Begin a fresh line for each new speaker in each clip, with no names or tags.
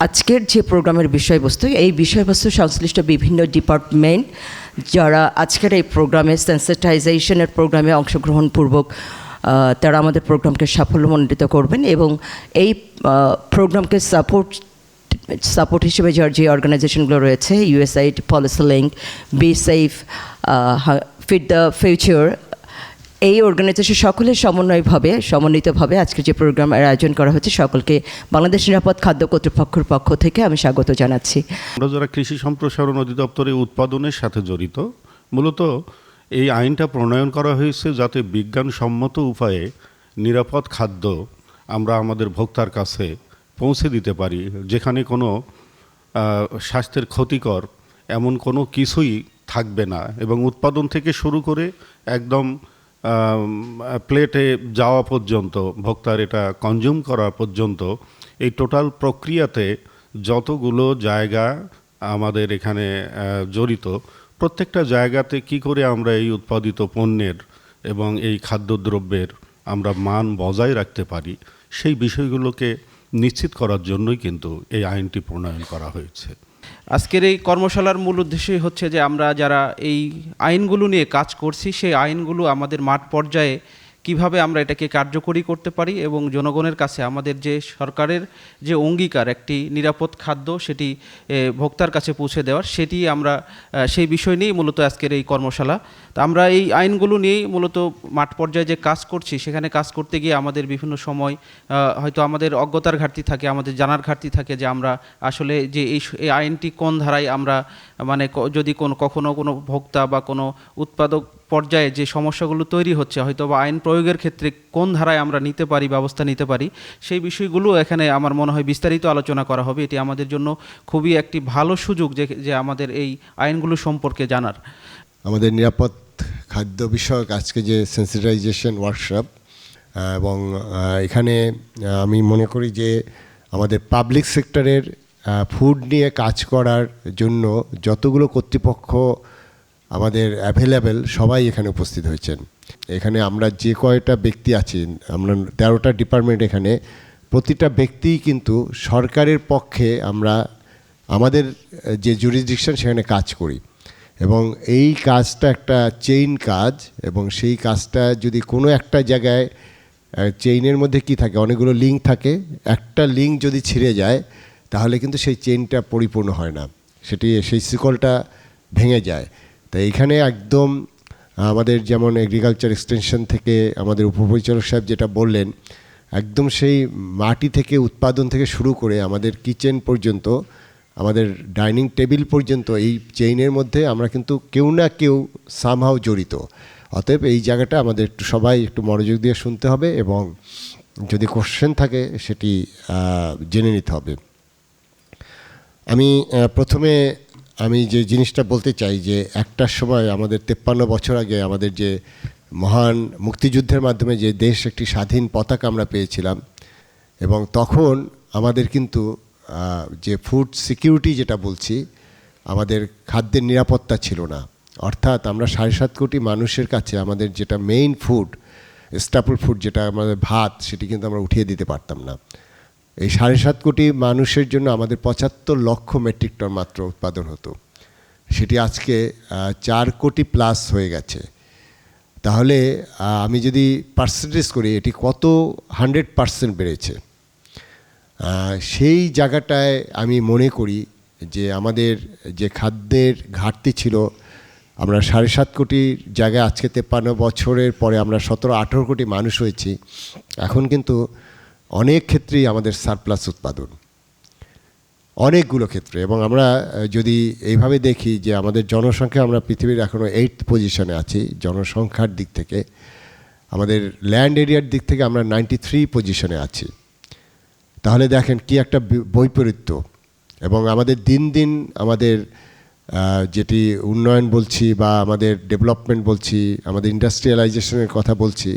আজকের যে প্রোগ্রামের বিষয়বস্তু, এই বিষয়বস্তু সংশ্লিষ্ট বিভিন্ন ডিপার্টমেন্ট যারা আজকের এই প্রোগ্রামে সেন্সিটাইজেশনের প্রোগ্রামে অংশগ্রহণপূর্বক তারা আমাদের প্রোগ্রামকে সাফল্যমণ্ডিত করবেন এবং এই প্রোগ্রামকে সাপোর্ট সাপোর্ট হিসেবে যার যে অর্গানাইজেশনগুলো রয়েছে USAID policy link be safe feed the future এই অর্গানাইজেশন সকলের সমন্বয়ভাবে, সমন্বিতভাবে আজকে যে প্রোগ্রামের আয়োজন করা হচ্ছে, সকলকে বাংলাদেশ নিরাপদ খাদ্য কর্তৃপক্ষের পক্ষ থেকে আমি স্বাগত জানাচ্ছি।
আমরা যারা কৃষি সম্প্রসারণ অধিদপ্তরে উৎপাদনের সাথে জড়িত, মূলত এই আইনটা প্রণয়ন করা হয়েছে যাতে বিজ্ঞানসম্মত উপায়ে নিরাপদ খাদ্য আমরা আমাদের ভোক্তার কাছে পৌঁছে দিতে পারি, যেখানে কোনো স্বাস্থ্যের ক্ষতিকর এমন কোনো কিছুই থাকবে না এবং উৎপাদন থেকে শুরু করে একদম প্লেটে যাওয়া পর্যন্ত, ভোক্তার এটা কনজিউম করা পর্যন্ত, এই টোটাল প্রক্রিয়াতে যতগুলো জায়গা আমাদের এখানে জড়িত, প্রত্যেকটা জায়গাতে কি করে আমরা এই উৎপাদিত পণ্যের এবং এই খাদ্যদ্রব্যের আমরা মান বজায় রাখতে পারি, সেই বিষয়গুলোকে নিশ্চিত করার জন্যই কিন্তু এই আইনটি প্রণয়ন করা হয়েছে।
আজকের এই কর্মশালার মূল উদ্দেশ্যই হচ্ছে যে আমরা যারা এই আইনগুলো নিয়ে কাজ করছি, সেই আইনগুলো আমাদের মাঠ পর্যায়ে কীভাবে আমরা এটাকে কার্যকরী করতে পারি এবং জনগণের কাছে আমাদের যে সরকারের যে অঙ্গীকার, একটি নিরাপদ খাদ্য সেটি ভোক্তার কাছে পৌঁছে দেওয়ার, সেটি আমরা সেই বিষয় নিয়েই মূলত আজকের এই কর্মশালা। তো আমরা এই আইনগুলো নিয়েই মূলত মাঠ পর্যায়ে যে কাজ করছি, সেখানে কাজ করতে গিয়ে আমাদের বিভিন্ন সময় হয়তো আমাদের অজ্ঞতার ঘাটতি থাকে, আমাদের জানার ঘাটতি থাকে যে আমরা আসলে যে এই আইনটি কোন ধারায় আমরা মানে যদি কোন, কখনো কোনো ভোক্তা বা কোনো উৎপাদক পর্যায়ে যে সমস্যাগুলো তৈরি হচ্ছে হয়তো বা আইন প্রয়োগের ক্ষেত্রে কোন ধারায় আমরা নিতে পারি, ব্যবস্থা নিতে পারি, সেই বিষয়গুলো এখানে আমার মনে হয় বিস্তারিত আলোচনা করা হবে। এটি আমাদের জন্য খুবই একটি ভালো সুযোগ যে যে আমাদের এই আইনগুলো সম্পর্কে জানার।
আমাদের নিরাপদ খাদ্য বিষয়ক আজকে যে সেন্সিটাইজেশন ওয়ার্কশপ এবং এখানে আমি মনে করি যে আমাদের পাবলিক সেক্টরের ফুড নিয়ে কাজ করার জন্য যতগুলো কর্তৃপক্ষ আমাদের অ্যাভেলেবেল সবাই এখানে উপস্থিত হয়েছেন। এখানে আমরা যে কয়টা ব্যক্তি আছি, আমরা তেরোটা ডিপার্টমেন্ট এখানে, প্রতিটা ব্যক্তিই কিন্তু সরকারের পক্ষে আমরা আমাদের, যে জুরিসডিকশন সেখানে কাজ করি। এবং এই কাজটা একটা চেইন কাজ, এবং সেই কাজটা যদি কোনো একটা জায়গায় চেইনের মধ্যে কি থাকে, অনেকগুলো লিঙ্ক থাকে, একটা লিঙ্ক যদি ছিঁড়ে যায়, তাহলে কিন্তু সেই চেইনটা পরিপূর্ণ হয় না। সেটি, সেই শিকলটা ভেঙে যায়। তাই এখানে একদম আমাদের যেমন এগ্রিকালচার এক্সটেনশন থেকে আমাদের উপপরিচালক সাহেব যেটা বললেন, একদম সেই মাটি থেকে উৎপাদন থেকে শুরু করে আমাদের কিচেন পর্যন্ত, আমাদের ডাইনিং টেবিল পর্যন্ত এই চেইনের মধ্যে আমরা কিন্তু কেউ না কেউ সামহাও জড়িত। অতএব এই জায়গাটা আমাদের একটু সবাই একটু মনোযোগ দিয়ে শুনতে হবে এবং যদি কোশ্চেন থাকে সেটি জেনে নিতে হবে। আমি প্রথমে আমি যে জিনিসটা বলতে চাই যে একটার সময় আমাদের তেপ্পান্ন বছর আগে আমাদের যে মহান মুক্তিযুদ্ধের মাধ্যমে যে দেশ একটি স্বাধীন পতাকা আমরা পেয়েছিলাম এবং তখন আমাদের কিন্তু যে ফুড সিকিউরিটি যেটা বলছি, আমাদের খাদ্যের নিরাপত্তা ছিল না। অর্থাৎ আমরা সাড়ে সাত কোটি মানুষের কাছে আমাদের যেটা মেইন ফুড স্টাপল ফুড যেটা আমাদের ভাত, সেটি কিন্তু আমরা উঠিয়ে দিতে পারতাম না। এই সাড়ে সাত কোটি মানুষের জন্য আমাদের পঁচাত্তর লক্ষ মেট্রিক টন মাত্র উৎপাদন হতো। সেটি আজকে চার কোটি প্লাস হয়ে গেছে। তাহলে আমি যদি পার্সেন্টেজ করি, এটি কত হান্ড্রেড পার্সেন্ট বেড়েছে? সেই জায়গাটায় আমি মনে করি যে আমাদের যে খাদ্যের ঘাটতি ছিল, আমরা সাড়ে সাত কোটির জায়গায় আজকে তেপ্পান্ন বছরের পরে আমরা সতেরো আঠেরো কোটি মানুষ হয়েছি। এখন কিন্তু অনেক ক্ষেত্রেই আমাদের সারপ্লাস উৎপাদন। অনেকগুলো ক্ষেত্রে এবং আমরা যদি এইভাবে দেখি যে আমাদের জনসংখ্যা, আমরা পৃথিবীর এখনও এইট পজিশনে আছি, জনসংখ্যার দিক থেকে, আমাদের ল্যান্ড এরিয়ার দিক থেকে আমরা নাইনটি থ্রি পজিশনে আছি। তাহলে দেখেন কি একটা বৈপরীত্য এবং আমাদের দিন দিন আমাদের যেটি উন্নয়ন বলছি বা আমাদের ডেভেলপমেন্ট বলছি, আমাদের ইন্ডাস্ট্রিয়ালাইজেশনের কথা বলছি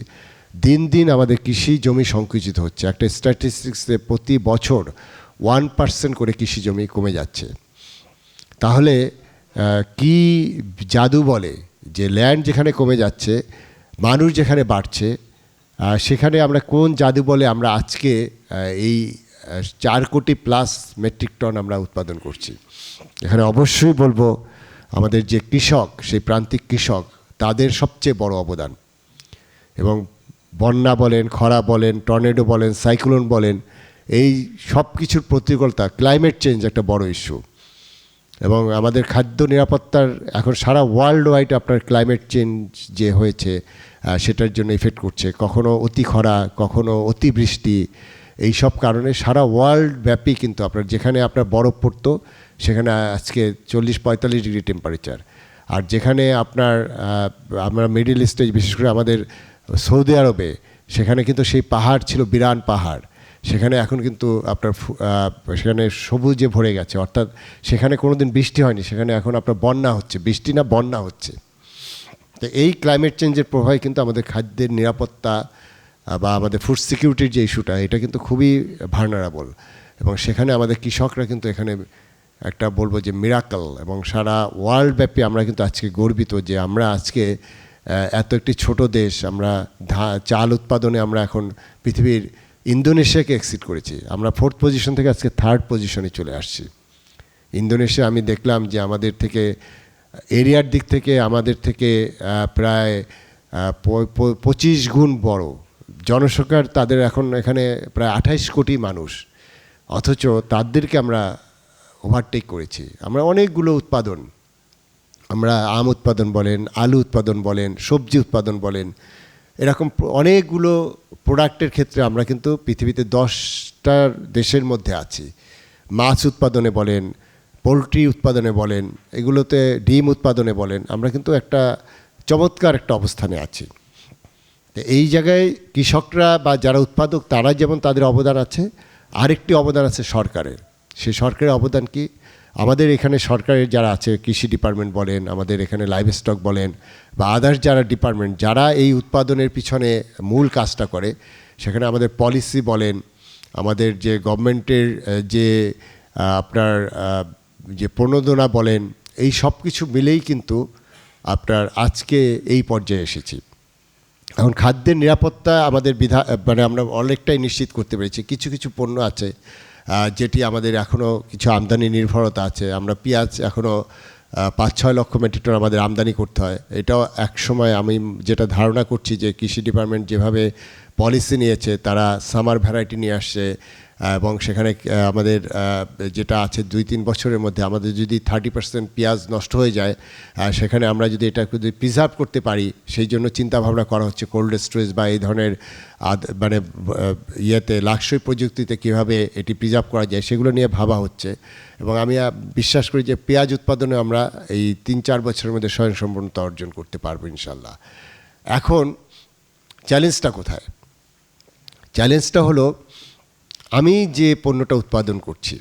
দিন দিন আমাদের কৃষি জমি সংকুচিত হচ্ছে। একটা স্ট্যাটিস্টিক্সে প্রতি বছর ওয়ান পার্সেন্ট করে কৃষি জমি কমে যাচ্ছে। তাহলে কি জাদু বলে যে ল্যান্ড যেখানে কমে যাচ্ছে, মানুষ যেখানে বাড়ছে সেখানে আমরা কোন জাদু বলে আমরা আজকে এই চার কোটি প্লাস মেট্রিক টন আমরা উৎপাদন করছি। এখানে অবশ্যই বলব, আমাদের যে কৃষক, সেই প্রান্তিক কৃষক, তাদের সবচেয়ে বড় অবদান। এবং বন্যা বলেন, খরা বলেন, টর্নেডো বলেন, সাইক্লোন বলেন, এই সব কিছুর প্রতিকূলতা ক্লাইমেট চেঞ্জ একটা বড় ইস্যু এবং আমাদের খাদ্য নিরাপত্তার এখন সারা ওয়ার্ল্ড ওয়াইড আপনার ক্লাইমেট চেঞ্জ যে হয়েছে সেটার জন্য ইফেক্ট করছে। কখনো অতি খরা, কখনো অতিবৃষ্টি এই সব কারণে সারা ওয়ার্ল্ড ব্যাপী কিন্তু আপনার, যেখানে আপনার বরফ পড়তো, সেখানে আজকে চল্লিশ, পঁয়তাল্লিশ ডিগ্রি টেম্পারেচার আর যেখানে আপনার আমরা মিডিল ইস্টে বিশেষ করে আমাদের সৌদি আরবে, সেখানে কিন্তু সেই পাহাড় ছিল বিরান পাহাড়। সেখানে এখন কিন্তু আপনার সেখানে সবুজে ভরে গেছে। অর্থাৎ সেখানে কোনো দিন বৃষ্টি হয়নি, সেখানে এখন আপনার বন্যা হচ্ছে। বৃষ্টি না, বন্যা হচ্ছে। তো এই ক্লাইমেট চেঞ্জের প্রভাবে কিন্তু আমাদের খাদ্যের নিরাপত্তা বা আমাদের ফুড সিকিউরিটির যে ইস্যুটা এটা কিন্তু খুবই ভার্নারাবল এবং সেখানে আমাদের কৃষকরা কিন্তু এখানে একটা বলব যে মিরাকল এবং সারা ওয়ার্ল্ড ব্যাপী আমরা কিন্তু আজকে গর্বিত যে আমরা আজকে এত একটি ছোট দেশ, আমরা চাল উৎপাদনে আমরা এখন পৃথিবীর ইন্দোনেশিয়াকে এক্সিট করেছি। আমরা ফোর্থ পজিশন থেকে আজকে থার্ড পজিশনে চলে আসছি। ইন্দোনেশিয়া আমি দেখলাম যে আমাদের থেকে, এরিয়ার দিক থেকে আমাদের থেকে প্রায় পঁচিশ গুণ বড়। জনসংখ্যার তাদের এখন এখানে প্রায় আঠাইশ কোটি মানুষ। অথচ তাদেরকে আমরা ওভারটেক করেছি। আমরা অনেকগুলো উৎপাদন আমরা আম উৎপাদন বলেন, আলু উৎপাদন বলেন, সবজি উৎপাদন বলেন, এরকম অনেকগুলো প্রোডাক্টের ক্ষেত্রে আমরা কিন্তু পৃথিবীতে দশটার দেশের মধ্যে আছি। মাছ উৎপাদনে বলেন, পোলট্রি উৎপাদনে বলেন, এগুলোতে ডিম উৎপাদনে বলেন, আমরা কিন্তু একটা চমৎকার একটা অবস্থানে আছি। এই জায়গায় কৃষকরা বা যারা উৎপাদক, তারা যেমন তাদের অবদান আছে, আরেকটি অবদান আছে সরকারের। সেই সরকারের অবদান কি? আমাদের এখানে সরকারের যারা আছে, কৃষি ডিপার্টমেন্ট বলেন, আমাদের এখানে লাইভ স্টক বলেন, বা আদার্স যারা ডিপার্টমেন্ট, যারা এই উৎপাদনের পিছনে মূল কাজটা করে, সেখানে আমাদের পলিসি বলেন, আমাদের যে গভর্নমেন্টের যে আপনার যে প্রণোদনা বলেন, এই সব কিছু মিলেই কিন্তু আপনার আজকে এই পর্যায়ে এসেছি। এখন খাদ্যের নিরাপত্তা আমাদের বিধা মানে আমরা অনেকটাই নিশ্চিত করতে পেরেছি। কিছু কিছু পণ্য আছে যেটি আমাদের এখনও কিছু আমদানি নির্ভরতা আছে। আমরা পেঁয়াজ এখনও পাঁচ ছয় লক্ষ মেট্রিক টন আমাদের আমদানি করতে হয়। এটাও এক সময় আমি যেটা ধারণা করছি যে কৃষি ডিপার্টমেন্ট যেভাবে পলিসি নিয়েছে, তারা সামার ভ্যারাইটি নিয়ে আসছে এবং সেখানে আমাদের যেটা আছে দুই তিন বছরের মধ্যে আমাদের যদি থার্টি পার্সেন্ট পেঁয়াজ নষ্ট হয়ে যায় সেখানে আমরা যদি এটা যদি প্রিজার্ভ করতে পারি, সেই জন্য চিন্তা ভাবনা করা হচ্ছে কোল্ড স্টোরেজ বা এই ধরনের মানে ইয়েতে লাক্সই প্রযুক্তিতে কীভাবে এটি প্রিজার্ভ করা যায়, সেগুলো নিয়ে ভাবা হচ্ছে। এবং আমি বিশ্বাস করি যে পেঁয়াজ উৎপাদনে আমরা এই তিন চার বছরের মধ্যে স্বয়ংসম্পূর্ণতা অর্জন করতে পারব ইনশাল্লাহ এখন চ্যালেঞ্জটা কোথায়? চ্যালেঞ্জটা হলো আমি যে পণ্যটা উৎপাদন করছি,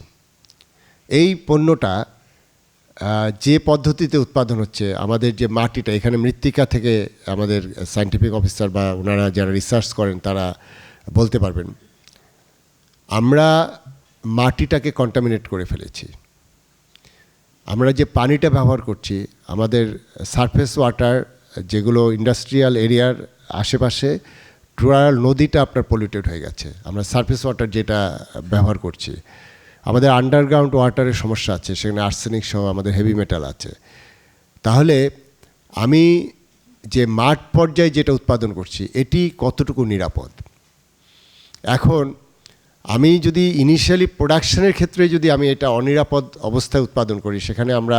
এই পণ্যটা যে পদ্ধতিতে উৎপাদন হচ্ছে, আমাদের যে মাটিটা, এখানে মৃত্তিকা থেকে আমাদের সায়েন্টিফিক অফিসার বা ওনারা যারা রিসার্চ করেন, তারা বলতে পারবেন, আমরা মাটিটাকে কন্টামিনেট করে ফেলেছি। আমরা যে পানিটা ব্যবহার করছি, আমাদের সারফেস ওয়াটার যেগুলো ইন্ডাস্ট্রিয়াল এরিয়ার আশেপাশে টুরাল নদীটা আপনার পলিউটেড হয়ে গেছে। আমরা সার্ফেস ওয়াটার যেটা ব্যবহার করছি। আমাদের আন্ডারগ্রাউন্ড ওয়াটারের সমস্যা আছে, সেখানে আর্সেনিক সহ আমাদের হেভি মেটাল আছে। তাহলে আমি যে মাঠ পর্যায়ে যেটা উৎপাদন করছি, এটি কতটুকু নিরাপদ? এখন আমি যদি ইনিশিয়ালি প্রোডাকশনের ক্ষেত্রে যদি আমি এটা অনিরাপদ অবস্থায় উৎপাদন করি, সেখানে আমরা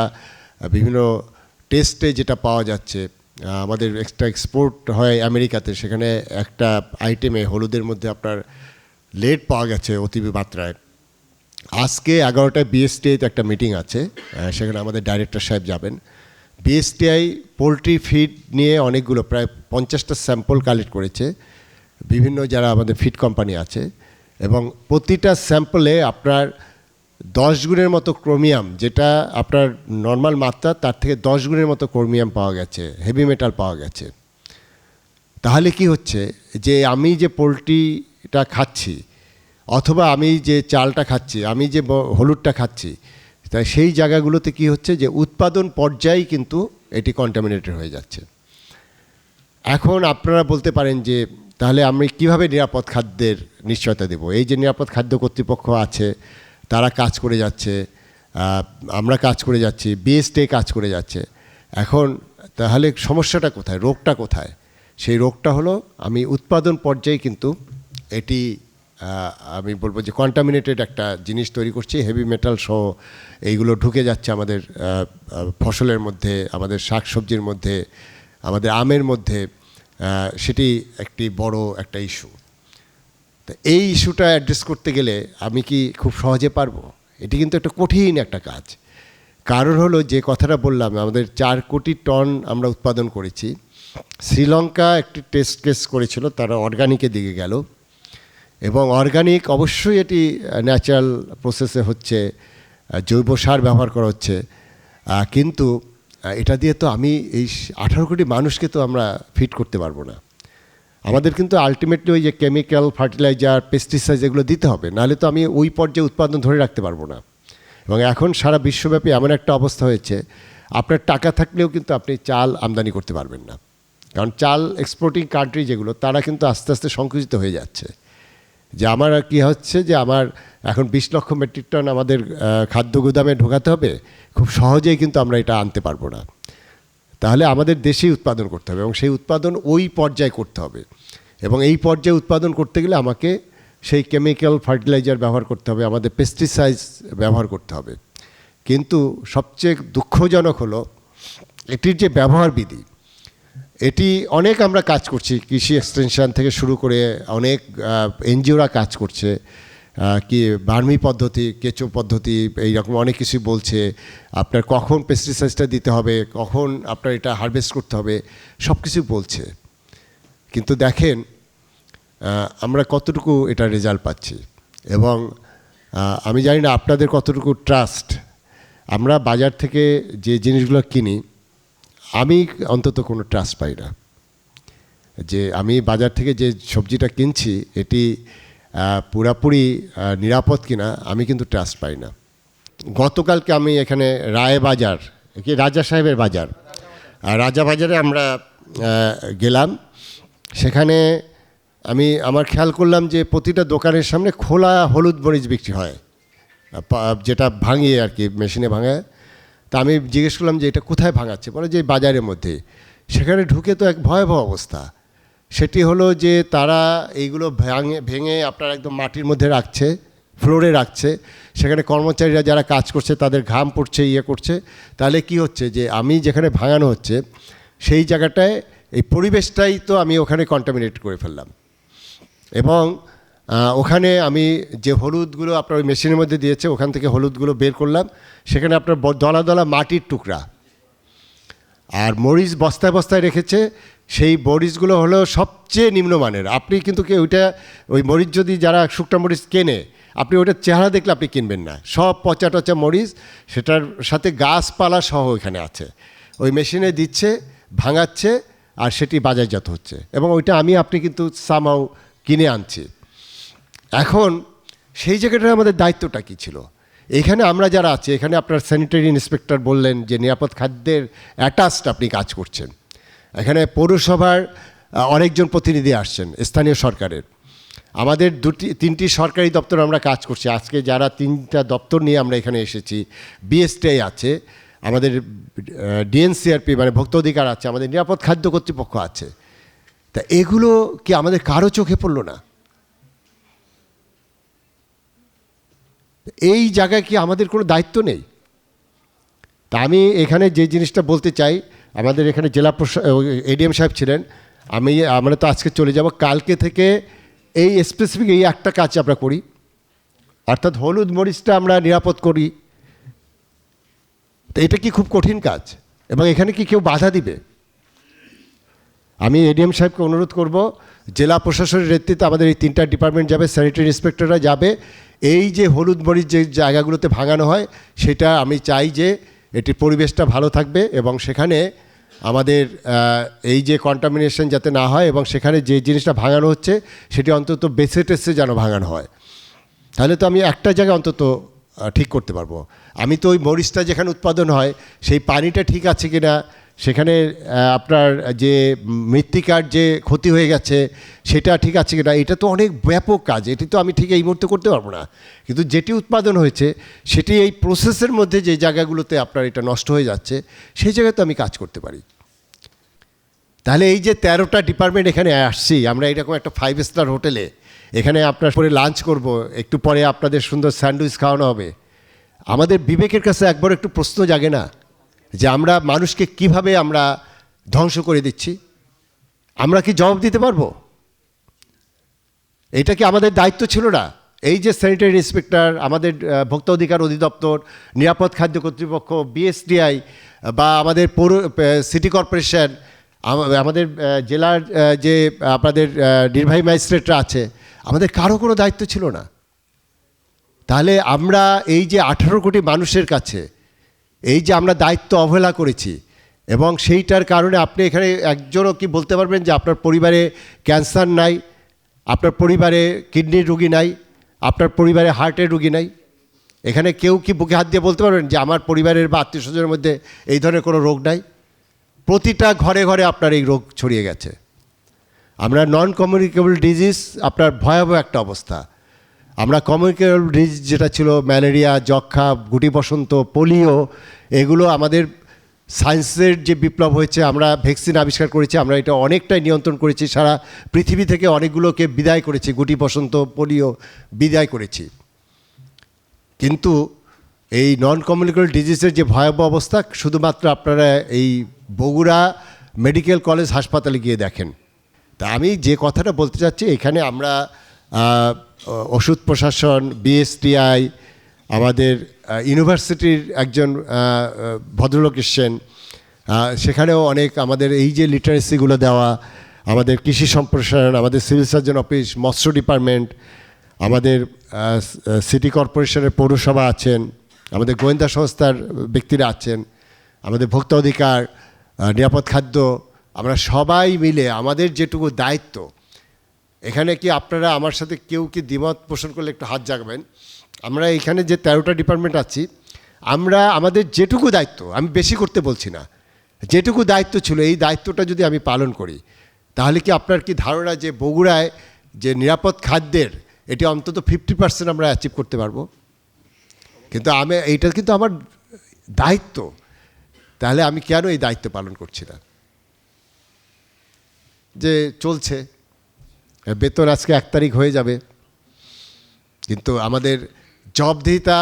বিভিন্ন টেস্টে যেটা পাওয়া যাচ্ছে আমাদের এক্সট্রা এক্সপোর্ট হয় আমেরিকাতে, সেখানে একটা আইটেমে হলুদের মধ্যে আপনার লেট পাওয়া গেছে অতি মাত্রায়। আজকে এগারোটায় বিএসটিআইতে একটা মিটিং আছে সেখানে আমাদের ডাইরেক্টর সাহেব যাবেন। বিএসটিআই পোলট্রি ফিড নিয়ে অনেকগুলো, প্রায় পঞ্চাশটা স্যাম্পল কালেক্ট করেছে। বিভিন্ন যারা আমাদের ফিড কোম্পানি আছে। এবং প্রতিটা স্যাম্পলে আপনার দশ গুণের মতো ক্রোমিয়াম, যেটা আপনার নর্মাল মাত্রা, তার থেকে দশ গুণের মতো ক্রোমিয়াম পাওয়া গেছে হেভি মেটাল পাওয়া গেছে। তাহলে কি হচ্ছে? যে আমি যে পোলট্রিটা খাচ্ছি, অথবা আমি যে চালটা খাচ্ছি, আমি যে হলুদটা খাচ্ছি, তাই সেই জায়গাগুলোতে কি হচ্ছে? যে উৎপাদন পর্যায়েই কিন্তু এটি কন্টামিনেটেড হয়ে যাচ্ছে। এখন আপনারা বলতে পারেন যে, তাহলে আমি কীভাবে নিরাপদ খাদ্যের নিশ্চয়তা দেব? এই যে নিরাপদ খাদ্য কর্তৃপক্ষ আছে তারা কাজ করে যাচ্ছে আমরা কাজ করে যাচ্ছি বিএসটে কাজ করে যাচ্ছে। এখন তাহলে সমস্যাটা কোথায়? রোগটা কোথায়? সেই রোগটা হলো, আমি উৎপাদন পর্যায়ে কিন্তু এটি আমি বলব যে কন্টামিনেটেড একটা জিনিস তৈরি করছি হেভি মেটাল সহ এইগুলো ঢুকে যাচ্ছে আমাদের ফসলের মধ্যে, আমাদের শাক সবজির মধ্যে, আমাদের আমের মধ্যে সেটি একটি বড় একটা ইস্যু এই ইস্যুটা অ্যাড্রেস করতে গেলে আমি কি খুব সহজে পারব? এটি কিন্তু একটা কঠিন একটা কাজ। কারণ হলো যে কথাটা বললাম, আমাদের চার কোটি টন আমরা উৎপাদন করেছি। শ্রীলঙ্কা একটি টেস্ট কেস করেছিল, তারা অর্গানিকের দিকে গেল। এবং অর্গানিক অবশ্যই এটি ন্যাচারাল প্রসেসে হচ্ছে, জৈব সার ব্যবহার করা হচ্ছে। কিন্তু এটা দিয়ে তো আমি এই আঠারো কোটি মানুষকে তো আমরা ফিট করতে পারব না। আমাদের কিন্তু আলটিমেটলি ওই যে কেমিক্যাল ফার্টিলাইজার পেস্টিসাইড এগুলো দিতে হবে, নাহলে তো আমি ওই পর্যায়ে উৎপাদন ধরে রাখতে পারব না। এবং এখন সারা বিশ্বব্যাপী এমন একটা অবস্থা হয়েছে, আপনার টাকা থাকলেও কিন্তু আপনি চাল আমদানি করতে পারবেন না। কারণ চাল এক্সপোর্টিং কান্ট্রি যেগুলো, তারা কিন্তু আস্তে আস্তে সংকুচিত হয়ে যাচ্ছে। যে আমার কি হচ্ছে যে আমার এখন বিশ লক্ষ মেট্রিক টন আমাদের খাদ্য গুদামে ঢোকাতে হবে, খুব সহজেই কিন্তু আমরা এটা আনতে পারব না। তাহলে আমাদের দেশেই উৎপাদন করতে হবে এবং সেই উৎপাদন ওই পর্যায়ে করতে হবে। এবং এই পর্যায়ে উৎপাদন করতে গেলে আমাকে সেই কেমিক্যাল ফার্টিলাইজার ব্যবহার করতে হবে, আমাদের পেস্টিসাইডস ব্যবহার করতে হবে। কিন্তু সবচেয়ে দুঃখজনক হলো, এটির যে ব্যবহার বিধি, এটি অনেক আমরা কাজ করছি, কৃষি এক্সটেনশন থেকে শুরু করে অনেক এনজিওরা কাজ করছে। কি বার্মি পদ্ধতি, কেঁচো পদ্ধতি, এইরকম অনেক কিছু বলছে। আপনার কখন পেস্টিসাইডসটা দিতে হবে, কখন আপনার এটা হারভেস্ট করতে হবে সব কিছু বলছে। কিন্তু দেখেন আমরা কতটুকু এটা রেজাল্ট পাচ্ছি। এবং আমি জানি না আপনাদের কতটুকু ট্রাস্ট আমরা বাজার থেকে যে জিনিসগুলো কিনি, আমি অন্তত কোনো ট্রাস্ট পাই না। যে আমি বাজার থেকে যে সবজিটা কিনছি, এটি পুরাপুরি নিরাপদ কিনা, আমি কিন্তু ট্রাস্ট পাই না। গতকালকে আমি এখানে রায় বাজার, কি, রাজা সাহেবের বাজার রাজা বাজারে আমরা গেলাম। সেখানে আমি, আমার খেয়াল করলাম যে প্রতিটা দোকানের সামনে খোলা হলুদ মরিচ বিক্রি হয় যেটা ভাঙিয়ে আর কি, মেশিনে ভাঙায় তা আমি জিজ্ঞেস করলাম যে এটা কোথায় ভাঙাচ্ছে? বলে যে বাজারের মধ্যে। সেখানে ঢুকে তো এক ভয়াবহ অবস্থা। সেটি হলো যে তারা এইগুলো ভাঙে, ভেঙে আপনার একদম মাটির মধ্যে রাখছে, ফ্লোরে রাখছে। সেখানে কর্মচারীরা যারা কাজ করছে, তাদের ঘাম পড়ছে ইয়ে করছে। তাহলে কি হচ্ছে যে আমি যেখানে ভাঙানো হচ্ছে, সেই জায়গাটায় এই পরিবেশটাই তো আমি ওখানে কন্টামিনেট করে ফেললাম। এবং ওখানে আমি যে হলুদগুলো আপনার ওই মেশিনের মধ্যে দিয়েছে, ওখান থেকে হলুদগুলো বের করলাম। সেখানে আপনার দলা দলা মাটির টুকরা। আর মরিচ বস্তায় বস্তায় রেখেছে সেই মরিচগুলো হলো সবচেয়ে নিম্নমানের। আপনি কিন্তু কি ওইটা, ওই মরিচ যদি যারা শুকটা মরিচ কেনে, আপনি ওইটার চেহারা দেখলে আপনি কিনবেন না। সব পচা টচা মরিচ, সেটার সাথে গাছপালা সহ এখানে আছে। ওই মেশিনে দিচ্ছে, ভাঙাচ্ছে, আর সেটি বাজারজাত হচ্ছে। এবং ওইটা আমি, আপনি কিন্তু সামাও কিনে আনছি। এখন সেই জায়গাটার আমাদের দায়িত্বটা কী ছিল? এখানে আমরা যারা আছি, এখানে আপনার স্যানিটারি ইন্সপেক্টর বললেন যে নিরাপদ খাদ্যের অ্যাটাচড আপনি কাজ করছেন। এখানে পৌরসভার অনেকজন প্রতিনিধি আসছেন, স্থানীয় সরকারের। আমাদের দুটি, তিনটি সরকারি দপ্তর আমরা কাজ করছি। আজকে যারা তিনটা দপ্তর নিয়ে আমরা এখানে এসেছি, বিএসটিআই আছে, আমাদের ডিএনসিআরপি মানে ভোক্তা অধিকার আছে, আমাদের নিরাপদ খাদ্য কর্তৃপক্ষ আছে। তা এগুলো কি আমাদের কারও চোখে পড়ল না? এই জায়গায় কি আমাদের কোনো দায়িত্ব নেই? তা আমি এখানে যে জিনিসটা বলতে চাই আমাদের এখানে জেলা এডিএম সাহেব ছিলেন। আমি, আমরা তো আজকে চলে যাব। কালকে থেকে এই স্পেসিফিক এই একটা কাজ আমরা করি। অর্থাৎ হলুদ মরিচটা আমরা নিরাপদ করি। তো এটা কি খুব কঠিন কাজ? এবং এখানে কি কেউ বাধা দিবে? আমি এডিএম সাহেবকে অনুরোধ করব, জেলা প্রশাসনের নেতৃত্বে আমাদের এই তিনটা ডিপার্টমেন্ট যাবে স্যানিটারি ইন্সপেক্টররা যাবে। এই যে হলুদ মরিচ যে জায়গাগুলোতে ভাঙানো হয়, সেটা আমি চাই যে এটির পরিবেশটা ভালো থাকবে এবং সেখানে আমাদের এই যে কন্টামিনেশন যাতে না হয় এবং সেখানে যে জিনিসটা ভাঙানো হচ্ছে, সেটি অন্তত বেসে টেসে যেন ভাঙানো হয়। তাহলে তো আমি একটা জায়গায় অন্তত ঠিক করতে পারব। আমি তো ওই মরিচটা যেখানে উৎপাদন হয়, সেই পানিটা ঠিক আছে কি না সেখানে আপনার যে মৃত্তিকার যে ক্ষতি হয়ে গেছে, সেটা ঠিক আছে কিনা? এটা তো অনেক ব্যাপক কাজ, এটি তো আমি ঠিক এই মুহূর্তে করতে পারব না। কিন্তু যেটি উৎপাদন হয়েছে, সেটি এই প্রসেসের মধ্যে যে জায়গাগুলোতে আপনার এটা নষ্ট হয়ে যাচ্ছে, সেই জায়গায় তো আমি কাজ করতে পারি। তাহলে এই যে তেরোটা ডিপার্টমেন্ট এখানে আসছি, আমরা এরকম একটা ফাইভ স্টার হোটেলে এখানে আপনার পরে লাঞ্চ করব, একটু পরে আপনাদের সুন্দর স্যান্ডউইচ খাওয়ানো হবে। আমাদের বিবেকের কাছে একবার একটু প্রশ্ন জাগে না? যে আমরা মানুষকে কীভাবে আমরা ধ্বংস করে দিচ্ছি? আমরা কি জবাব দিতে পারব? এটা কি আমাদের দায়িত্ব ছিল না? এই যে স্যানিটারি ইন্সপেক্টর আমাদের ভোক্তা অধিকার অধিদপ্তর, নিরাপদ খাদ্য কর্তৃপক্ষ বিএসডিআই বা আমাদের পৌর সিটি কর্পোরেশন আমাদের জেলার যে আপনাদের নির্বাহী ম্যাজিস্ট্রেটরা আছে, আমাদের কারও কোনো দায়িত্ব ছিল না। তাহলে আমরা এই যে আঠারো কোটি মানুষের কাছে এই যে আমরা দায়িত্ব অবহেলা করেছি, এবং সেইটার কারণে আপনি এখানে একজনও কি বলতে পারবেন যে আপনার পরিবারে ক্যান্সার নাই, আপনার পরিবারে কিডনির রুগী নাই, আপনার পরিবারে হার্টের রুগী নাই? এখানে কেউ কি বুকে হাত দিয়ে বলতে পারবেন যে আমার পরিবারের বা আত্মীয় স্বজনের মধ্যে এই ধরনের কোনো রোগ নাই? প্রতিটা ঘরে ঘরে আপনার এই রোগ ছড়িয়ে গেছে। আমরা নন কমিউনিকেবল ডিজিজ আপনার ভয়াবহ একটা অবস্থা। আমরা কমিউনিকেবল ডিজিজ যেটা ছিল ম্যালেরিয়া যক্ষা গুটি বসন্ত পোলিও এগুলো আমাদের সায়েন্সের যে বিপ্লব হয়েছে, আমরা ভ্যাকসিন আবিষ্কার করেছি, আমরা এটা অনেকটাই নিয়ন্ত্রণ করেছি, সারা পৃথিবী থেকে অনেকগুলোকে বিদায় করেছি গুটি বসন্ত পোলিও বিদায় করেছি। কিন্তু এই নন কমিউনিকেবল ডিজিজের যে ভয়াবহ অবস্থা, শুধুমাত্র আপনারা এই বগুড়া মেডিকেল কলেজ হাসপাতালে গিয়ে দেখেন। তা আমি যে কথাটা বলতে চাচ্ছি, এখানে আমরা ওষুধ প্রশাসন, বিএসটিআই, আমাদের ইউনিভার্সিটির একজন ভদ্রলোক এসছেন। সেখানেও অনেক আমাদের এই যে লিটারেসিগুলো দেওয়া, আমাদের কৃষি সম্প্রসারণ, আমাদের সিভিল সার্জন অফিস মৎস্য ডিপার্টমেন্ট আমাদের সিটি কর্পোরেশনের পৌরসভা আছেন, আমাদের গোয়েন্দা সংস্থার ব্যক্তিরা আছেন, আমাদের ভোক্তা অধিকার নিরাপদ খাদ্য, আমরা সবাই মিলে আমাদের যেটুকু দায়িত্ব এখানে কি আপনারা আমার সাথে কেউ কি দ্বিমত পোষণ করলে একটু হাত জাগবেন? আমরা এখানে যে তেরোটা ডিপার্টমেন্ট আছি, আমরা আমাদের যেটুকু দায়িত্ব, আমি বেশি করতে বলছি না, যেটুকু দায়িত্ব ছিল, এই দায়িত্বটা যদি আমি পালন করি, তাহলে কি আপনার কি ধারণা যে বগুড়ায় যে নিরাপদ খাদ্যের, এটি অন্তত ফিফটি পার্সেন্ট আমরা অ্যাচিভ করতে পারব? কিন্তু আমি, এইটা কিন্তু আমার দায়িত্ব, তাহলে আমি কেন এই দায়িত্ব পালন করছি না? যে চলছে। বেতন আজকে এক তারিখ হয়ে যাবে। কিন্তু আমাদের জবদিহিতা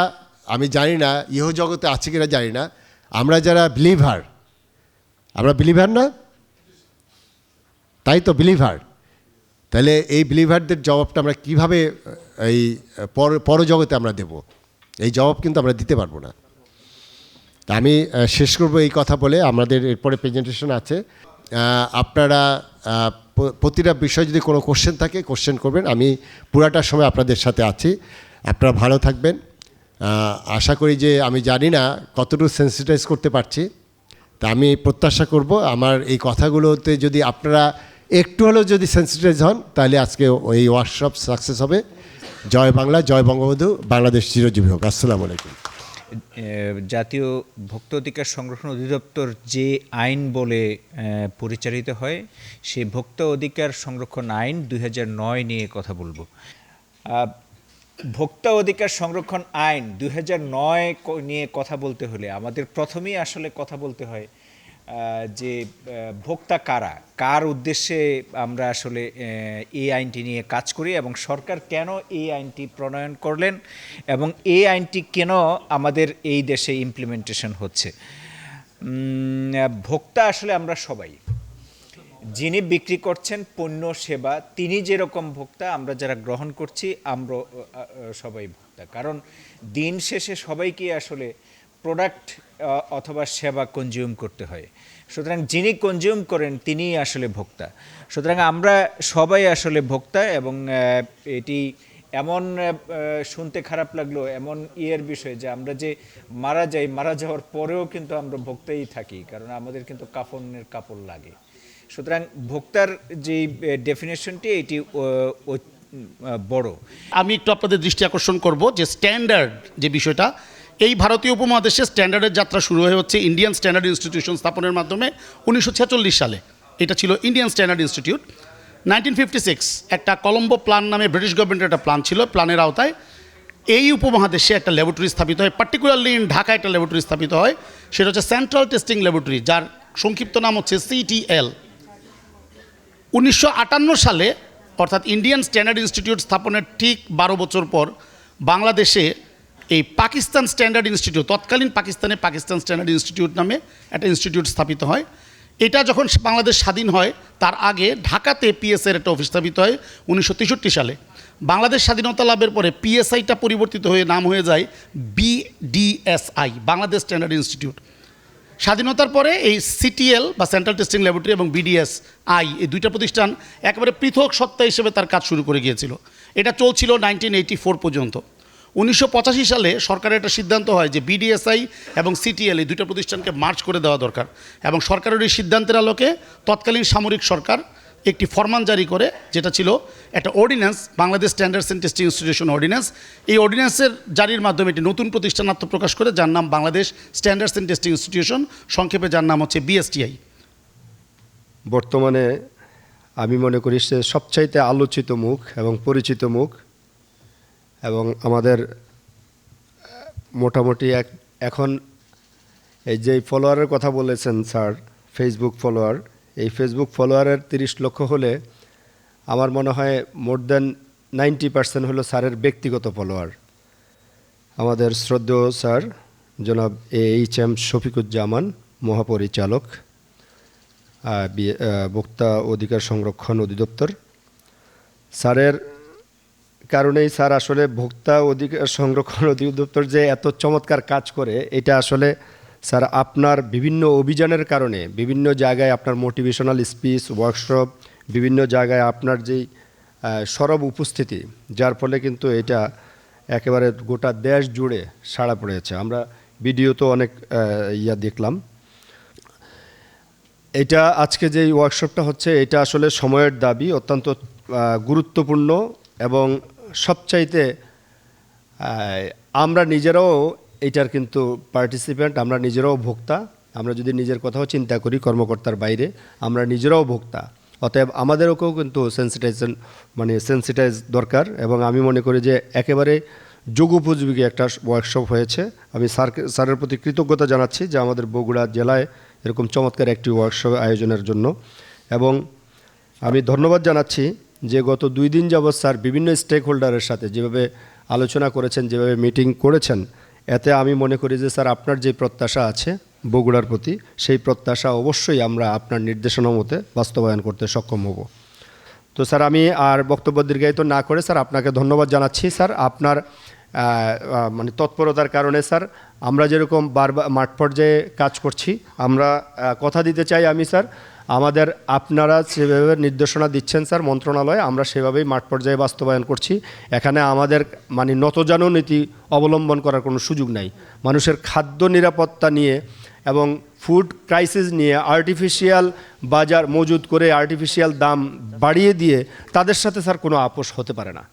আমি জানি না, ইহ জগতে আছে কিনা জানি না। আমরা যারা বিলিভার আমরা বিলিভার না? তাই তো বিলিভার তাহলে এই বিলিভারদের জবাবটা আমরা কীভাবে, এই পর, পরজগতে আমরা দেব? এই জবাব কিন্তু আমরা দিতে পারব না। তা আমি শেষ করব এই কথা বলে। আমাদের এরপরে প্রেজেন্টেশন আছে। আপনারা প্রতিটা বিষয় যদি কোনো কোশ্চেন থাকে কোশ্চেন করবেন। আমি পুরাটার সময় আপনাদের সাথে আছি। আপনারা ভালো থাকবেন। আশা করি যে আমি জানি না কতটুকু সেন্সিটাইজ করতে পারছি। তা আমি প্রত্যাশা করব আমার এই কথাগুলোতে যদি আপনারা একটু হলেও যদি সেন্সিটাইজ হন, তাহলে আজকে এই ওয়ার্কশপ সাকসেস হবে। জয় বাংলা, জয় বঙ্গবন্ধু, বাংলাদেশ চিরজীবী হোক। আসসালামু আলাইকুম।
জাতীয় ভোক্তা অধিকার সংরক্ষণ অধিদপ্তর যে আইন বলে পরিচালিত হয় সেই ভোক্তা অধিকার সংরক্ষণ আইন দুই হাজার নয় নিয়ে কথা বলব। ভোক্তা অধিকার সংরক্ষণ আইন দু হাজার নয় নিয়ে কথা বলতে হলে আমাদের প্রথমেই আসলে কথা বলতে হয় যে ভোক্তা কারা? কার উদ্দেশ্যে আমরা আসলে এই আইনটি নিয়ে কাজ করি এবং সরকার কেন এই আইনটি প্রণয়ন করলেন এবং এই আইনটি কেন আমাদের এই দেশে ইমপ্লিমেন্টেশন হচ্ছে? ভোক্তা আসলে আমরা সবাই। যিনি বিক্রি করছেন পণ্য, সেবা, তিনি যেরকম ভোক্তা, আমরা যারা গ্রহণ করছি আমরা সবাই ভোক্তা। কারণ দিন শেষে সবাইকে আসলে প্রোডাক্ট অথবা সেবা কনজিউম করতে হয়। সুতরাং যিনি কনজিউম করেন, তিনিই আসলে ভোক্তা। সুতরাং আমরা সবাই আসলে ভোক্তা এবং এটি এমন শুনতে খারাপ লাগল, এমন ইয়ের বিষয় যে আমরা যে মারা যাই, মারা যাওয়ার পরেও কিন্তু আমরা ভোক্তাই থাকি, কারণ আমাদের কিন্তু কাফনের কাপড় লাগে। সুতরাং ভোক্তার যে ডেফিনেশনটি এটি বড়।
আমি একটু আপনাদের দৃষ্টি আকর্ষণ করব যে স্ট্যান্ডার্ড যে বিষয়টা এই ভারতীয় উপমহাদেশে স্ট্যান্ডার্ডের যাত্রা শুরু হয়ে হচ্ছে ইন্ডিয়ান স্ট্যান্ডার্ড ইনস্টিটিউশন স্থাপনের মাধ্যমে উনিশশো ছেচল্লিশ সালে। এটা ছিল Indian standard institute nineteen fifty six একটা কলম্বো প্ল্যান নামে ব্রিটিশ গভর্নমেন্টের একটা প্ল্যান ছিল। প্ল্যানের আওতায় এই উপমহাদেশে একটা ল্যাবরেটরি স্থাপিত হয়। পার্টিকুলারলি ইন ঢাকা একটা ল্যাবরেটরি স্থাপিত হয়। সেটা হচ্ছে সেন্ট্রাল টেস্টিং ল্যাবরেটরি যার সংক্ষিপ্ত নাম হচ্ছে সিটিএল উনিশশো আটান্ন সালে অর্থাৎ ইন্ডিয়ান স্ট্যান্ডার্ড ইনস্টিটিউট স্থাপনের ঠিক বারো বছর পর বাংলাদেশে এই পাকিস্তান স্ট্যান্ডার্ড ইনস্টিটিউট, তৎকালীন পাকিস্তানে পাকিস্তান স্ট্যান্ডার্ড ইনস্টিটিউট নামে একটা ইনস্টিটিউট স্থাপিত হয়। এটা যখন বাংলাদেশ স্বাধীন হয়, তার আগে ঢাকাতে পিএসআইয়ের একটা অফিস স্থাপিত হয় উনিশশো তেষট্টি সালে। বাংলাদেশ স্বাধীনতা লাভের পরে পিএসআইটা পরিবর্তিত হয়ে নাম হয়ে যায় বিডিএসআই, বাংলাদেশ স্ট্যান্ডার্ড ইনস্টিটিউট। স্বাধীনতার পরে এই সিটিএল বা সেন্ট্রাল টেস্টিং ল্যাবরেটরি এবং বিডিএস আই এই দুইটা প্রতিষ্ঠান একেবারে পৃথক সত্তা হিসেবে তার কাজ শুরু করে গিয়েছিল। এটা চলছিল নাইনটিন ফোর পর্যন্ত। উনিশশো পঁচাশি সালে সরকারের একটা সিদ্ধান্ত হয় যে বিডিএসআই এবং সিটিএল, এই দুইটা প্রতিষ্ঠানকে মার্চ করে দেওয়া দরকার। এবং সরকারের এই সিদ্ধান্তের আলোকে তৎকালীন সামরিক সরকার একটি ফরমান জারি করে, যেটা ছিল একটা ordinance, Bangladesh standards and testing institution ordinance. এই অর্ডিন্যান্সের জারির মাধ্যমে একটি নতুন প্রতিষ্ঠান আত্মপ্রকাশ করে, যার নাম Bangladesh standards and testing institution, সংক্ষেপে যার নাম হচ্ছে বিএসটিআই।
বর্তমানে আমি মনে করি সে সবচাইতে আলোচিত মুখ এবং পরিচিত মুখ এবং আমাদের মোটামুটি এক এখন এই যে ফলোয়ারের কথা বলেছেন স্যার ফেসবুক ফলোয়ার এই ফেসবুক ফলোয়ারের তিরিশ লক্ষ হলে আমার মনে হয় মোর দেন নাইনটি পার্সেন্ট হলো স্যারের ব্যক্তিগত ফলোয়ার। আমাদের শ্রদ্ধেয় স্যার জনাব এ এইচ এম শফিকুজ্জামান মহাপরিচালক আহ, বি- আহ, ভোক্তা অধিকার সংরক্ষণ অধিদপ্তর। স্যারের কারণেই স্যার আসলে ভোক্তা অধিকার সংরক্ষণ অধিদপ্তর যে এত চমৎকার কাজ করে, এটা আসলে স্যার আপনার বিভিন্ন অভিযানের কারণে, বিভিন্ন জায়গায় আপনার মোটিভেশনাল স্পিচ ওয়ার্কশপ বিভিন্ন জায়গায় আপনার যেই সরব উপস্থিতি, যার ফলে কিন্তু এটা একেবারে গোটা দেশ জুড়ে সাড়া পড়েছে। আমরা ভিডিও তো অনেক ইয়া দেখলাম। এটা আজকে যে ওয়ার্কশপটা হচ্ছে, এটা আসলে সময়ের দাবি, অত্যন্ত গুরুত্বপূর্ণ এবং সবচাইতে আমরা নিজেরাও এটার কিন্তু পার্টিসিপেন্ট আমরা নিজেরাও ভোক্তা। আমরা যদি নিজের কথাও চিন্তা করি কর্মকর্তার বাইরে, আমরা নিজেরাও ভোক্তা। অতএব আমাদেরকেও কিন্তু সেন্সিটাইজেশন মানে সেন্সিটাইজ দরকার এবং আমি মনে করি যে একেবারে যুগোপযোগী একটা ওয়ার্কশপ হয়েছে। আমি স্যারকে স্যারের প্রতি কৃতজ্ঞতা জানাচ্ছি যে আমাদের বগুড়া জেলায় এরকম চমৎকার একটি ওয়ার্কশপ আয়োজনের জন্য। এবং আমি ধন্যবাদ জানাচ্ছি যে গত দুই দিন যাবৎ স্যার বিভিন্ন স্টেক হোল্ডারের সাথে যেভাবে আলোচনা করেছেন, যেভাবে মিটিং করেছেন, এতে আমি মনে করি যে স্যার আপনার যে প্রত্যাশা আছে বগুড়ার প্রতি, সেই প্রত্যাশা অবশ্যই আমরা আপনার নির্দেশনা মতে বাস্তবায়ন করতে সক্ষম হব। তো স্যার আমি আর বক্তব্য দীর্ঘায়িত না করে স্যার আপনাকে ধন্যবাদ জানাচ্ছি স্যার। আপনার মানে তৎপরতার কারণে স্যার আমরা যেরকম বারবার মাঠ পর্যায়ে কাজ করছি, আমরা কথা দিতে চাই আমি স্যার। আমাদের আপনারা যেভাবে নির্দেশনা দিচ্ছেন স্যার, মন্ত্রণালয়ে, আমরা সেভাবেই মাঠ পর্যায়ে বাস্তবায়ন করছি। এখানে আমাদের মানে নতজানু নীতি অবলম্বন করার কোনো সুযোগ নাই। মানুষের খাদ্য নিরাপত্তা নিয়ে এবং ফুড ক্রাইসিস নিয়ে আর্টিফিশিয়াল বাজার মজুদ করে আর্টিফিশিয়াল দাম বাড়িয়ে দিয়ে তাদের সাথে স্যার কোনো আপোষ হতে পারে না।